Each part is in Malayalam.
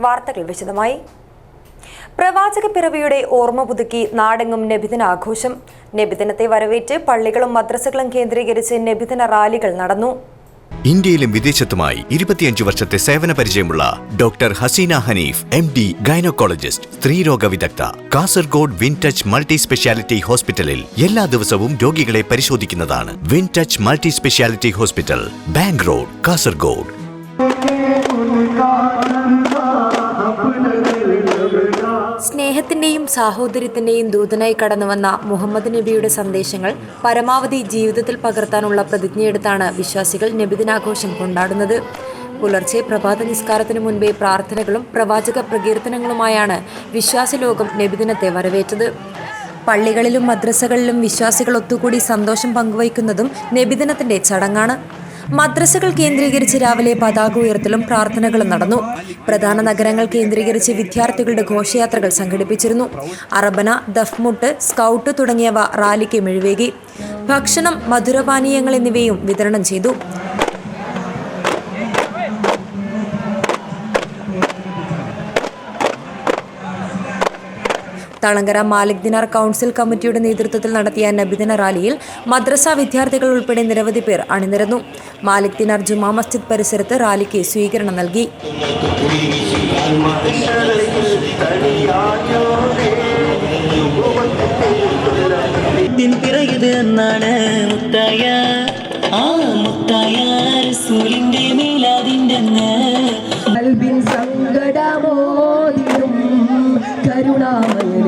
വാർത്തകൾ വിശദമായി. പ്രവാചക പിറവിയുടെ ഓർമ്മ പുതുക്കി നാടെങ്ങും നബിദിന ആഘോഷം. നബിദിനത്തെ വരവേറ്റ് പള്ളികളും മദ്രസകളും കേന്ദ്രീകരിച്ച് നബിദിന റാലികൾ നടന്നു. ഇന്ത്യയിലും വിദേശത്തുമായി ഇരുപത്തിയഞ്ച് വർഷത്തെ സേവന പരിചയമുള്ള doctor Haseena Haneef M D gynaecologist സ്ത്രീരോഗ വിദഗ്ധ Kasaragod Win Touch multi speciality ഹോസ്പിറ്റലിൽ എല്ലാ ദിവസവും രോഗികളെ പരിശോധിക്കുന്നതാണ് Win Touch multi speciality hospital bank road Kasaragod. സ്നേഹത്തിന്റെയും സാഹോദര്യത്തിന്റെയും ദൂതനായി കടന്നുവന്ന മുഹമ്മദ് നബിയുടെ സന്ദേശങ്ങൾ പരമാവധി ജീവിതത്തിൽ പകർത്താനുള്ള പ്രതിജ്ഞയെടുത്താണ് വിശ്വാസികൾ നബിദിനാഘോഷം കൊണ്ടാടുന്നത്. പുലർച്ചെ പ്രഭാത നിസ്കാരത്തിനു മുൻപേ പ്രാർത്ഥനകളും പ്രവാചക പ്രകീർത്തനങ്ങളുമായാണ് വിശ്വാസലോകം നബിദിനത്തെ വരവേറ്റത്. പള്ളികളിലും മദ്രസകളിലും വിശ്വാസികൾ ഒത്തുകൂടി സന്തോഷം പങ്കുവയ്ക്കുന്നതും നബിദിനത്തിന്റെ ചടങ്ങാണ്. മദ്രസകൾ കേന്ദ്രീകരിച്ച് രാവിലെ പതാക ഉയർത്തലും പ്രാർത്ഥനകളും നടന്നു. പ്രധാന നഗരങ്ങൾ കേന്ദ്രീകരിച്ച് വിദ്യാർത്ഥികളുടെ ഘോഷയാത്രകൾ സംഘടിപ്പിച്ചിരുന്നു. അറബന ദഫ്മുട്ട് സ്കൗട്ട് തുടങ്ങിയവ റാലിക്ക് മിഴിവേകി ഭക്ഷണം മധുരപാനീയങ്ങൾ എന്നിവയും വിതരണം ചെയ്തു. തളങ്കര മാലിക് ദിനാർ കൗൺസിൽ കമ്മിറ്റിയുടെ നേതൃത്വത്തിൽ നടത്തിയ നബിദിന റാലിയിൽ മദ്രസ വിദ്യാർത്ഥികൾ ഉൾപ്പെടെ നിരവധി പേർ അണിനിരന്നു. മാലിക് ദിനാർ ജുമാ മസ്ജിദ് പരിസരത്ത് റാലിക്ക് സ്വീകരണം നൽകി. എന്നാണ് മുത്തായ. ആ മുത്തായ റസൂലിന്റെ സങ്കടമോതിരും കരുണാമയനെ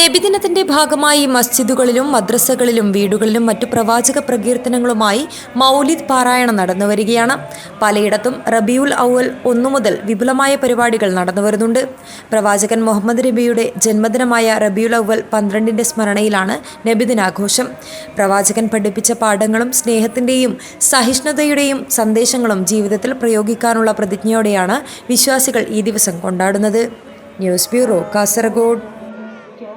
നബിദിനത്തിന്റെ ഭാഗമായി മസ്ജിദുകളിലും മദ്രസകളിലും വീടുകളിലും മറ്റു പ്രവാചക പ്രകീർത്തനങ്ങളുമായി മൗലിദ് പാരായണം നടന്നു വരികയാണ്. പലയിടത്തും റബിയുൽ ഔവൽ ഒന്നു മുതൽ വിപുലമായ പരിപാടികൾ നടന്നു വരുന്നുണ്ട്. പ്രവാചകൻ മുഹമ്മദ് നബിയുടെ ജന്മദിനമായ റബിയുൽ ഔവൽ പന്ത്രണ്ടിന്റെ സ്മരണയിലാണ് നബിദിനാഘോഷം. പ്രവാചകൻ പഠിപ്പിച്ച പാഠങ്ങളും സ്നേഹത്തിന്റെയും സഹിഷ്ണുതയുടെയും സന്ദേശങ്ങളും ജീവിതത്തിൽ പ്രയോഗിക്കാനുള്ള പ്രതിജ്ഞയോടെയാണ് വിശ്വാസികൾ ഈ ദിവസം കൊണ്ടാടുന്നത്. News bureau Kasaragod.